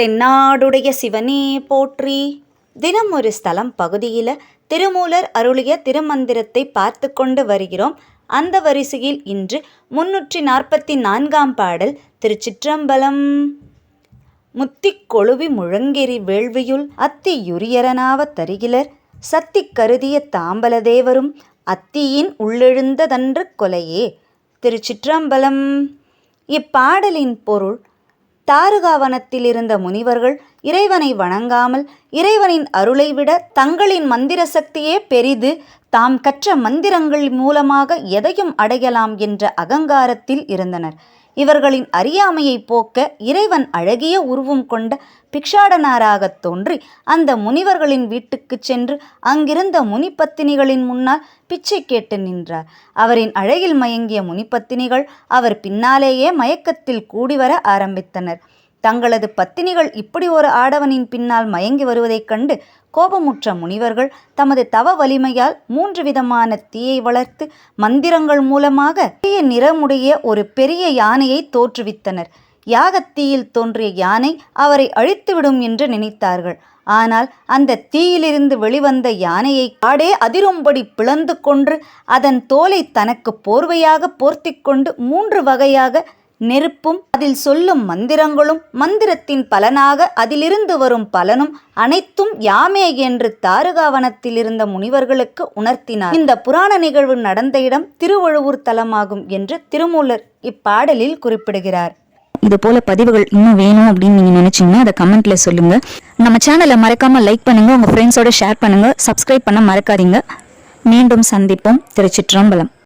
தென்னாடுடைய சிவனே போற்றி. தினம் ஒரு ஸ்தலம் பகுதியில் திருமூலர் அருளிய திருமந்திரத்தை பார்த்து கொண்டு வருகிறோம். அந்த வரிசையில் இன்று முன்னூற்றி நாற்பத்தி நான்காம் பாடல் திருச்சிற்றம்பலம். முத்திக் கொழுவி முழங்கெறி வேள்வியுள் அத்தியுரியரனாவ தருகிலர். சத்தி கருதிய தாம்பலதேவரும் அத்தியின் உள்ளெழுந்ததன்று கொலையே. திருச்சிற்றம்பலம். இப்பாடலின் பொருள் தாருகாவனத்தில் இருந்த முனிவர்கள் இறைவனை வணங்காமல் இறைவனின் அருளை விட தங்களின் மந்திர சக்தியே பெரிது தாம் கற்ற மந்திரங்கள் மூலமாக எதையும் அடையலாம் என்ற அகங்காரத்தில் இருந்தனர். இவர்களின் அறியாமையை போக்க இறைவன் அழகிய உருவம் கொண்ட பிக்ஷாடனாராகத் தோன்றி அந்த முனிவர்களின் வீட்டுக்குச் சென்று அங்கிருந்த முனிப்பத்தினிகளின் முன்னால் பிச்சை கேட்டு நின்றார். அவரின் அழகில் மயங்கிய முனிப்பத்தினிகள் அவர் பின்னாலேயே மயக்கத்தில் கூடிவர ஆரம்பித்தனர். தங்களது பத்தினிகள் இப்படி ஒரு ஆடவனின் பின்னால் மயங்கி வருவதைக் கண்டு கோபமுற்ற முனிவர்கள் தமது தவ வலிமையால் மூன்று விதமான தீயை வளர்த்து மந்திரங்கள் மூலமாக தீய நிறமுடைய ஒரு பெரிய யானையை தோற்றுவித்தனர். யாகத்தீயில் தோன்றிய யானை அவரை அழித்துவிடும் என்று நினைத்தார்கள். ஆனால் அந்த தீயிலிருந்து வெளிவந்த யானையை காடே அதிரும்படி பிளந்து கொன்று அதன் தோலை தனக்கு போர்வையாக போர்த்தி கொண்டு மூன்று வகையாக நெருப்பும் அதில் சொல்லும் மந்திரங்களும் மந்திரத்தின் பலனாக அதிலிருந்து வரும் பலனும் அனைத்தும் யாமே என்று தாருகாவனத்தில் இருந்த முனிவர்களுக்கு உணர்த்தினார். இந்த புராண நிகழ்வு நடந்த இடம் திருவழுவூர் தலமாகும் என்று திருமூலர் இப்பாடலில் குறிப்பிடுகிறார். இது போல பதிவுகள் இன்னும் வேணும் அப்படின்னு நீங்க நினைச்சீங்கன்னா அதை கமெண்ட்ல சொல்லுங்க. நம்ம சேனலை மறக்காம லைக் பண்ணுங்க உங்க ஃப்ரெண்ட்ஸோட ஷேர் பண்ணுங்க சப்ஸ்கிரைப் பண்ண மறக்காதீங்க. மீண்டும் சந்திப்போம். திருச்சிற்றம்பலம்.